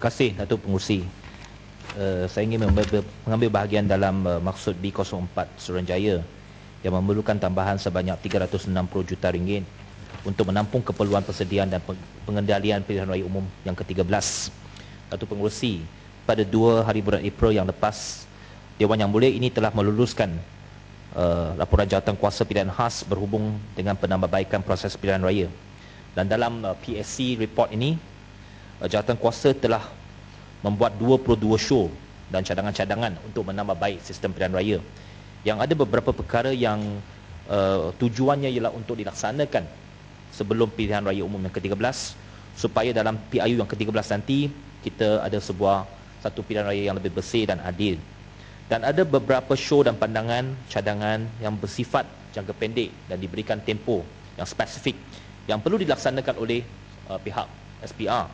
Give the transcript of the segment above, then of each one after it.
Kasih Datuk Pengurusi. Uh, saya ingin mengambil bahagian dalam uh, maksud B04 Suruhanjaya yang memerlukan tambahan sebanyak 360 juta ringgit untuk menampung keperluan persediaan dan pengendalian pilihan raya umum yang ke-13. Datuk Pengurusi, pada dua hari bulan April yang lepas, Dewan Yang Mulia ini telah meluluskan uh, laporan jawatan kuasa pilihan khas berhubung dengan penambahbaikan proses pilihan raya. Dan dalam uh, PSC report ini, uh, jawatan kuasa telah membuat 22 show dan cadangan-cadangan untuk menambah baik sistem pilihan raya. Yang ada beberapa perkara yang uh, tujuannya ialah untuk dilaksanakan sebelum pilihan raya umum yang ke-13 supaya dalam PIU yang ke-13 nanti kita ada sebuah satu pilihan raya yang lebih bersih dan adil. Dan ada beberapa show dan pandangan cadangan yang bersifat jangka pendek dan diberikan tempo yang spesifik yang perlu dilaksanakan oleh uh, pihak SPR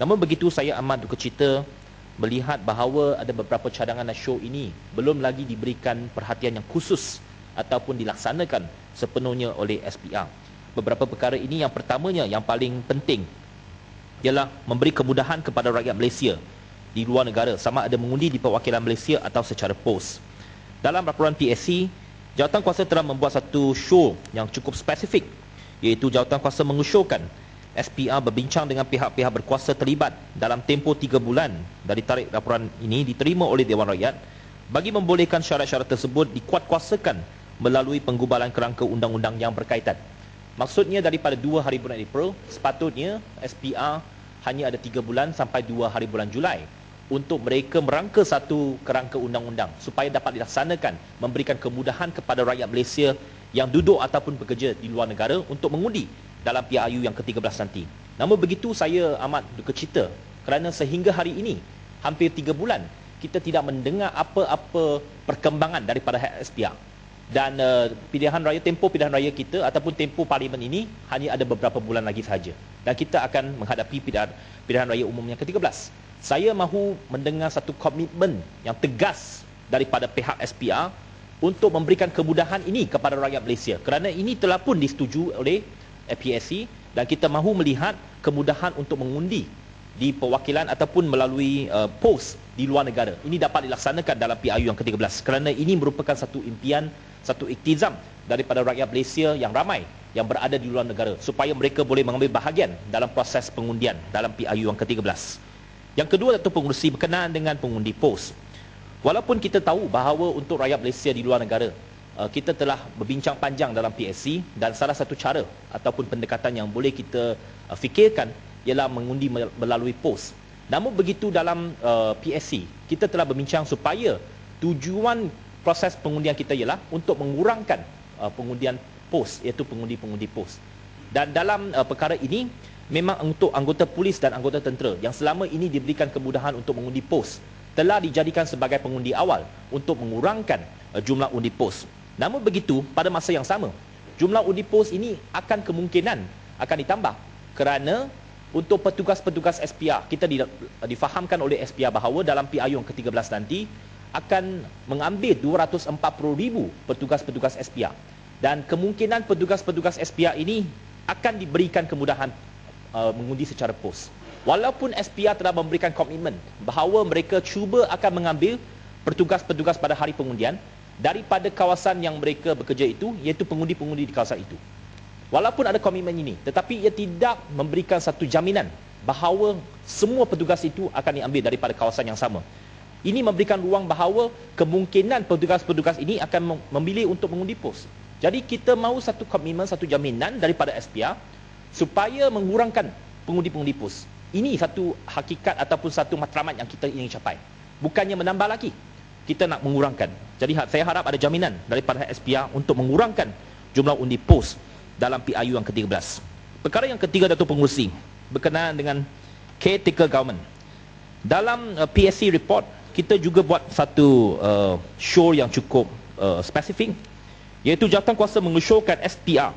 Namun begitu saya amat duka cita melihat bahawa ada beberapa cadangan dan show ini belum lagi diberikan perhatian yang khusus ataupun dilaksanakan sepenuhnya oleh SPR. Beberapa perkara ini yang pertamanya yang paling penting ialah memberi kemudahan kepada rakyat Malaysia di luar negara sama ada mengundi di perwakilan Malaysia atau secara pos. Dalam laporan PSC, jawatan kuasa telah membuat satu show yang cukup spesifik iaitu jawatan kuasa mengusulkan SPR berbincang dengan pihak-pihak berkuasa terlibat dalam tempoh 3 bulan dari tarikh laporan ini diterima oleh Dewan Rakyat bagi membolehkan syarat-syarat tersebut dikuatkuasakan melalui penggubalan kerangka undang-undang yang berkaitan. Maksudnya daripada 2 hari bulan April, sepatutnya SPR hanya ada 3 bulan sampai 2 hari bulan Julai untuk mereka merangka satu kerangka undang-undang supaya dapat dilaksanakan memberikan kemudahan kepada rakyat Malaysia yang duduk ataupun bekerja di luar negara untuk mengundi dalam PIU yang ke-13 nanti. Namun begitu saya amat duka cita kerana sehingga hari ini hampir 3 bulan kita tidak mendengar apa-apa perkembangan daripada SPR. Dan uh, pilihan raya tempoh pilihan raya kita ataupun tempoh parlimen ini hanya ada beberapa bulan lagi sahaja. Dan kita akan menghadapi pilihan, pilihan raya umum yang ke-13. Saya mahu mendengar satu komitmen yang tegas daripada pihak SPR untuk memberikan kemudahan ini kepada rakyat Malaysia kerana ini telah pun disetujui oleh PSC dan kita mahu melihat kemudahan untuk mengundi di perwakilan ataupun melalui uh, pos di luar negara. Ini dapat dilaksanakan dalam PIU yang ke-13 kerana ini merupakan satu impian, satu iktizam daripada rakyat Malaysia yang ramai yang berada di luar negara supaya mereka boleh mengambil bahagian dalam proses pengundian dalam PIU yang ke-13. Yang kedua Datuk Pengurusi berkenaan dengan pengundi pos. Walaupun kita tahu bahawa untuk rakyat Malaysia di luar negara kita telah berbincang panjang dalam PSC dan salah satu cara ataupun pendekatan yang boleh kita uh, fikirkan ialah mengundi melalui pos. Namun begitu dalam uh, PSC, kita telah berbincang supaya tujuan proses pengundian kita ialah untuk mengurangkan pengundian pos iaitu pengundi-pengundi pos. Dan dalam perkara ini memang untuk anggota polis dan anggota tentera yang selama ini diberikan kemudahan untuk mengundi pos telah dijadikan sebagai pengundi awal untuk mengurangkan jumlah undi pos. Namun begitu, pada masa yang sama, jumlah undi pos ini akan kemungkinan akan ditambah kerana untuk petugas-petugas SPR, kita difahamkan oleh SPR bahawa dalam PIU yang ke-13 nanti akan mengambil 240,000 petugas-petugas SPR. Dan kemungkinan petugas-petugas SPR ini akan diberikan kemudahan uh, mengundi secara pos. Walaupun SPR telah memberikan komitmen bahawa mereka cuba akan mengambil petugas-petugas pada hari pengundian, daripada kawasan yang mereka bekerja itu iaitu pengundi-pengundi di kawasan itu. Walaupun ada komitmen ini tetapi ia tidak memberikan satu jaminan bahawa semua petugas itu akan diambil daripada kawasan yang sama. Ini memberikan ruang bahawa kemungkinan petugas-petugas ini akan memilih untuk mengundi pos. Jadi kita mahu satu komitmen, satu jaminan daripada SPR supaya mengurangkan pengundi-pengundi pos. Ini satu hakikat ataupun satu matlamat yang kita ingin capai. Bukannya menambah lagi kita nak mengurangkan. Jadi ha, saya harap ada jaminan daripada SPR untuk mengurangkan jumlah undi pos dalam PIU yang ke-13. Perkara yang ketiga Datuk Pengurusi berkenaan dengan caretaker government. Dalam uh, PSC report kita juga buat satu uh, show yang cukup uh, spesifik iaitu jawatan kuasa mengusulkan SPR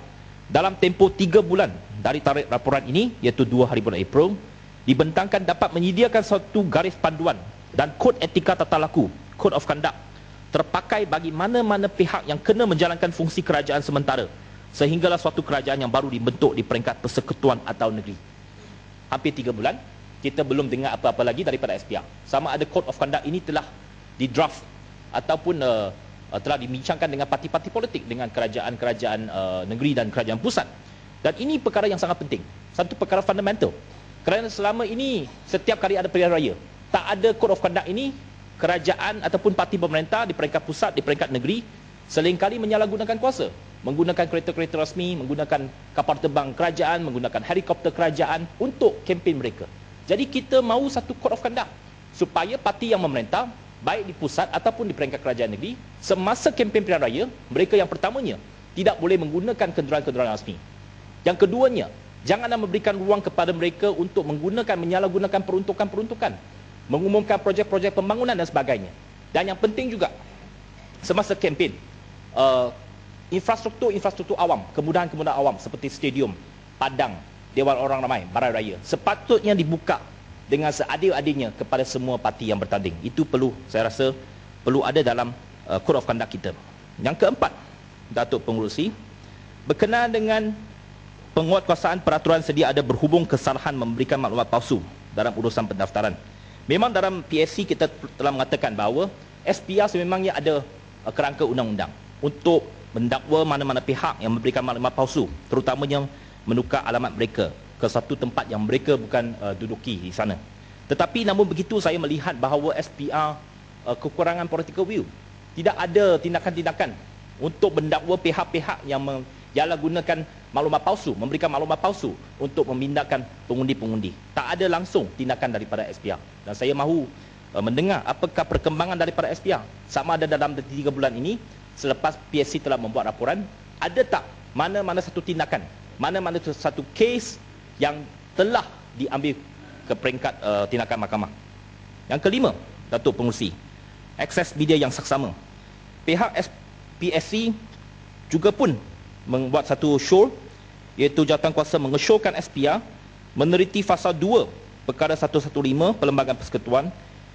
dalam tempoh 3 bulan dari tarikh laporan ini iaitu 2 hari bulan April dibentangkan dapat menyediakan satu garis panduan dan kod etika tata laku code of conduct terpakai bagi mana-mana pihak yang kena menjalankan fungsi kerajaan sementara sehinggalah suatu kerajaan yang baru dibentuk di peringkat persekutuan atau negeri. Hampir tiga bulan, kita belum dengar apa-apa lagi daripada SPR. Sama ada code of conduct ini telah di draft ataupun uh, uh, telah dibincangkan dengan parti-parti politik dengan kerajaan-kerajaan uh, negeri dan kerajaan pusat. Dan ini perkara yang sangat penting. Satu perkara fundamental. Kerana selama ini setiap kali ada pilihan raya, tak ada code of conduct ini, kerajaan ataupun parti pemerintah di peringkat pusat, di peringkat negeri selingkali menyalahgunakan kuasa. Menggunakan kereta-kereta rasmi, menggunakan kapal terbang kerajaan, menggunakan helikopter kerajaan untuk kempen mereka. Jadi kita mahu satu code of conduct supaya parti yang memerintah baik di pusat ataupun di peringkat kerajaan negeri semasa kempen pilihan raya mereka yang pertamanya tidak boleh menggunakan kenderaan-kenderaan rasmi yang keduanya janganlah memberikan ruang kepada mereka untuk menggunakan menyalahgunakan peruntukan-peruntukan mengumumkan projek-projek pembangunan dan sebagainya dan yang penting juga semasa kempen uh, infrastruktur-infrastruktur awam kemudahan-kemudahan awam seperti stadium padang Dewan Orang Ramai Barai Raya sepatutnya dibuka dengan seadil-adilnya kepada semua parti yang bertanding. Itu perlu saya rasa perlu ada dalam uh, code of conduct kita. Yang keempat, Datuk Pengurusi, berkenaan dengan penguatkuasaan peraturan sedia ada berhubung kesalahan memberikan maklumat palsu dalam urusan pendaftaran. Memang dalam PSC kita telah mengatakan bahawa SPR sememangnya ada uh, kerangka undang-undang untuk mendakwa mana-mana pihak yang memberikan maklumat palsu, terutamanya menukar alamat mereka ke satu tempat yang mereka bukan uh, duduki di sana. Tetapi namun begitu saya melihat bahawa SPR uh, kekurangan political will. Tidak ada tindakan-tindakan untuk mendakwa pihak-pihak yang menjalah gunakan maklumat palsu, memberikan maklumat palsu untuk memindahkan pengundi-pengundi. Tak ada langsung tindakan daripada SPR. Dan saya mahu uh, mendengar apakah perkembangan daripada SPR. Sama ada dalam 3 bulan ini, selepas PSC telah membuat laporan, ada tak mana-mana satu tindakan, mana-mana satu case yang telah diambil ke peringkat uh, tindakan mahkamah. Yang kelima, Datuk Pengurusi, akses media yang saksama. Pihak PSC juga pun membuat satu show iaitu jawatankuasa mengesyorkan SPR meneriti fasa 2 perkara 115 Perlembagaan Persekutuan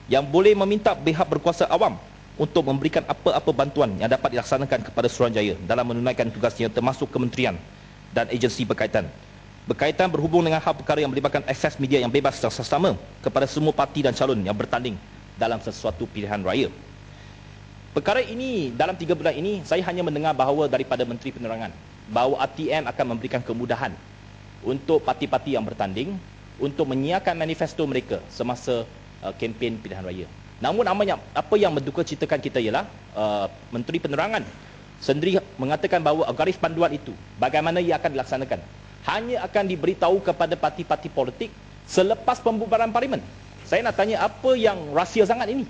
yang boleh meminta pihak berkuasa awam untuk memberikan apa-apa bantuan yang dapat dilaksanakan kepada Suruhanjaya dalam menunaikan tugasnya termasuk kementerian dan agensi berkaitan berkaitan berhubung dengan hal perkara yang melibatkan akses media yang bebas secara sama kepada semua parti dan calon yang bertanding dalam sesuatu pilihan raya. Perkara ini dalam tiga bulan ini saya hanya mendengar bahawa daripada Menteri Penerangan bahawa RTM akan memberikan kemudahan untuk parti-parti yang bertanding untuk menyiarkan manifesto mereka semasa uh, kempen pilihan raya. Namun amanya apa yang menduka citakan kita ialah uh, Menteri Penerangan sendiri mengatakan bahawa garis panduan itu bagaimana ia akan dilaksanakan hanya akan diberitahu kepada parti-parti politik selepas pembubaran parlimen. Saya nak tanya apa yang rahsia sangat ini?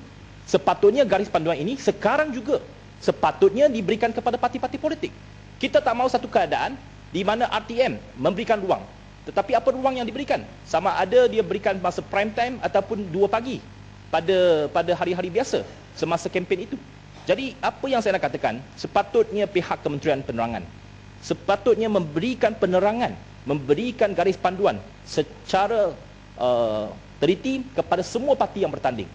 Sepatutnya garis panduan ini sekarang juga sepatutnya diberikan kepada parti-parti politik. Kita tak mahu satu keadaan di mana RTM memberikan ruang. Tetapi apa ruang yang diberikan? Sama ada dia berikan masa prime time ataupun dua pagi pada pada hari-hari biasa semasa kempen itu. Jadi apa yang saya nak katakan, sepatutnya pihak Kementerian Penerangan sepatutnya memberikan penerangan memberikan garis panduan secara uh, teliti kepada semua parti yang bertanding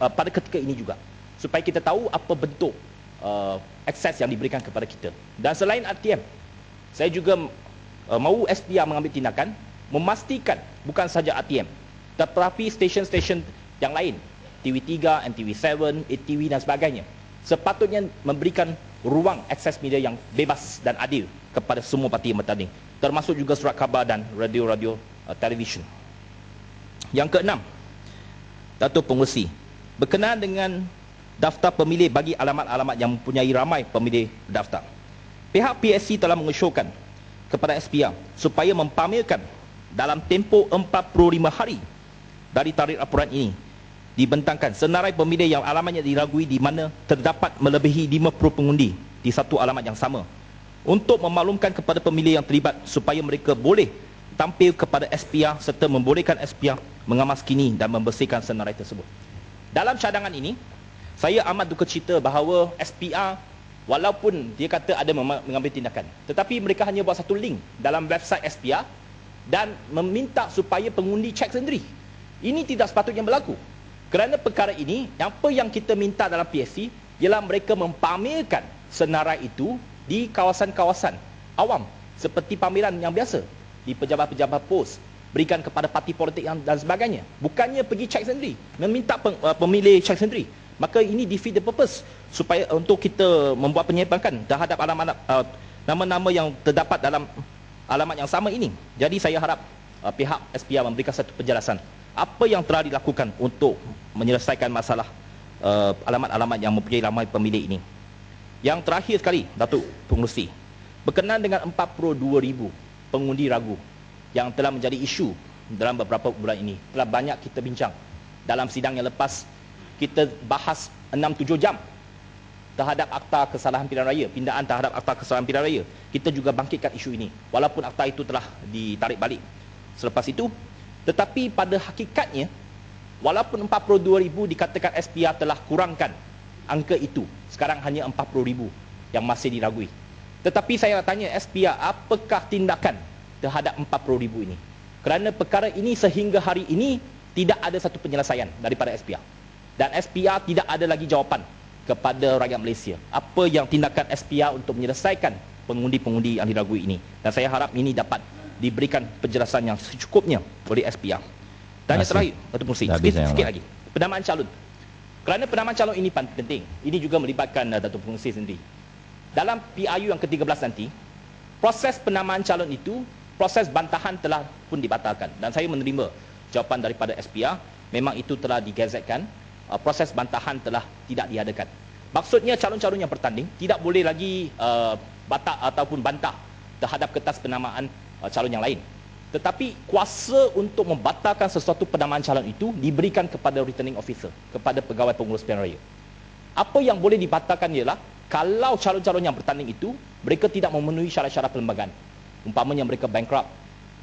uh, pada ketika ini juga supaya kita tahu apa bentuk uh, akses yang diberikan kepada kita. Dan selain RTM saya juga uh, mahu SPR mengambil tindakan memastikan bukan saja RTM tetapi stesen-stesen yang lain. TV3, NTV7, ATV dan sebagainya. Sepatutnya memberikan ruang akses media yang bebas dan adil kepada semua parti yang bertanding termasuk juga surat khabar dan radio-radio uh, televisyen. Yang keenam, Datuk Pengurusi, berkenaan dengan daftar pemilih bagi alamat-alamat yang mempunyai ramai pemilih daftar. Pihak PSC telah mengesyorkan kepada SPR supaya mempamerkan dalam tempoh 45 hari dari tarikh laporan ini dibentangkan senarai pemilih yang alamatnya diragui di mana terdapat melebihi 50 pengundi di satu alamat yang sama untuk memaklumkan kepada pemilih yang terlibat supaya mereka boleh tampil kepada SPR serta membolehkan SPR mengamas kini dan membersihkan senarai tersebut. Dalam cadangan ini, saya amat duka cita bahawa SPR walaupun dia kata ada mengambil tindakan, tetapi mereka hanya buat satu link dalam website SPR dan meminta supaya pengundi cek sendiri. Ini tidak sepatutnya berlaku. Kerana perkara ini, apa yang kita minta dalam PSC ialah mereka mempamerkan senarai itu di kawasan-kawasan awam seperti pameran yang biasa di pejabat-pejabat pos berikan kepada parti politik yang dan sebagainya. Bukannya pergi check sendiri, meminta uh, pemilih check sendiri. Maka ini defeat the purpose supaya untuk kita membuat penyimpangan terhadap alamat uh, nama-nama yang terdapat dalam alamat yang sama ini. Jadi saya harap uh, pihak SPR memberikan satu penjelasan apa yang telah dilakukan untuk menyelesaikan masalah uh, alamat-alamat yang mempunyai ramai pemilih ini. Yang terakhir sekali, Datuk Pengurusi, berkenaan dengan 42,000 pengundi ragu yang telah menjadi isu dalam beberapa bulan ini. Telah banyak kita bincang. Dalam sidang yang lepas, kita bahas 6-7 jam terhadap akta kesalahan pilihan raya, pindaan terhadap akta kesalahan pilihan raya. Kita juga bangkitkan isu ini, walaupun akta itu telah ditarik balik. Selepas itu, tetapi pada hakikatnya, walaupun 42,000 dikatakan SPR telah kurangkan angka itu, sekarang hanya 40,000 yang masih diragui. Tetapi saya nak tanya SPR, apakah tindakan terhadap 40,000 ini? Kerana perkara ini sehingga hari ini tidak ada satu penyelesaian daripada SPR. Dan SPR tidak ada lagi jawapan kepada rakyat Malaysia. Apa yang tindakan SPR untuk menyelesaikan pengundi-pengundi yang diragui ini? Dan saya harap ini dapat diberikan penjelasan yang secukupnya oleh SPR. Dan yang terakhir, Datuk Musi, sikit, sikit lagi. Penamaan calon. Kerana penamaan calon ini penting. Ini juga melibatkan uh, Datuk Pengurusi sendiri. Dalam PIU yang ke-13 nanti, proses penamaan calon itu, proses bantahan telah pun dibatalkan. Dan saya menerima jawapan daripada SPR, memang itu telah digazetkan, uh, proses bantahan telah tidak diadakan. Maksudnya calon-calon yang bertanding tidak boleh lagi uh, batak ataupun bantah terhadap kertas penamaan uh, calon yang lain. Tetapi kuasa untuk membatalkan sesuatu penamaan calon itu diberikan kepada returning officer, kepada pegawai pengurus pilihan raya. Apa yang boleh dibatalkan ialah kalau calon-calon yang bertanding itu mereka tidak memenuhi syarat-syarat perlembagaan. Umpamanya mereka bankrupt,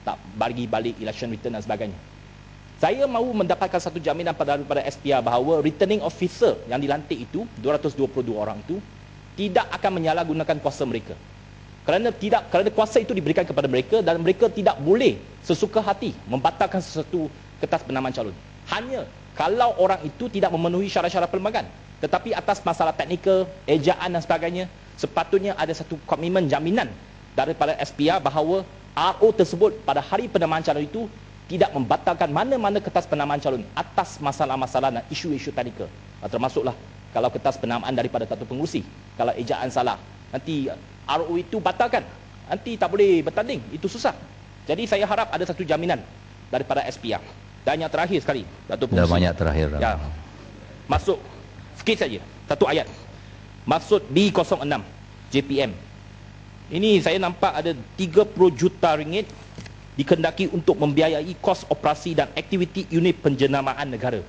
tak bagi balik election return dan sebagainya. Saya mahu mendapatkan satu jaminan pada daripada SPR bahawa returning officer yang dilantik itu 222 orang itu tidak akan menyalahgunakan kuasa mereka. Kerana tidak kerana kuasa itu diberikan kepada mereka dan mereka tidak boleh sesuka hati membatalkan sesuatu kertas penamaan calon. Hanya kalau orang itu tidak memenuhi syarat-syarat perlembagaan tetapi atas masalah teknikal ejaan dan sebagainya sepatutnya ada satu komitmen jaminan daripada SPR bahawa RO tersebut pada hari penamaan calon itu tidak membatalkan mana-mana kertas penamaan calon atas masalah-masalah dan isu-isu teknikal termasuklah kalau kertas penamaan daripada satu pengurusi kalau ejaan salah nanti RO itu batalkan. Nanti tak boleh bertanding. Itu susah. Jadi saya harap ada satu jaminan daripada SPR. Dan yang terakhir sekali, Datuk Dah banyak terakhir. Ya. Masuk sikit saja. Satu ayat. Maksud B06 JPM. Ini saya nampak ada 30 juta ringgit dikendaki untuk membiayai kos operasi dan aktiviti unit penjenamaan negara.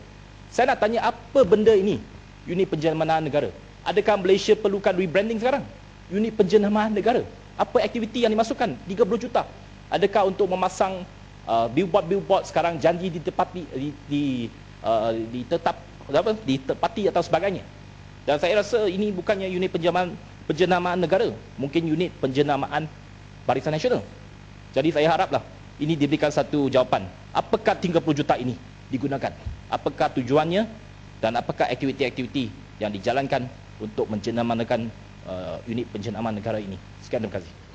Saya nak tanya apa benda ini? Unit penjenamaan negara. Adakah Malaysia perlukan rebranding sekarang? unit penjenamaan negara. Apa aktiviti yang dimasukkan? 30 juta. Adakah untuk memasang uh, billboard-billboard sekarang janji ditepati di, di, uh, ditetap apa ditepati atau sebagainya. Dan saya rasa ini bukannya unit penjenamaan penjenamaan negara, mungkin unit penjenamaan Barisan Nasional. Jadi saya haraplah ini diberikan satu jawapan. Apakah 30 juta ini digunakan? Apakah tujuannya dan apakah aktiviti-aktiviti yang dijalankan untuk menjenamakan uh, unit penjenamaan negara ini. Sekian terima kasih.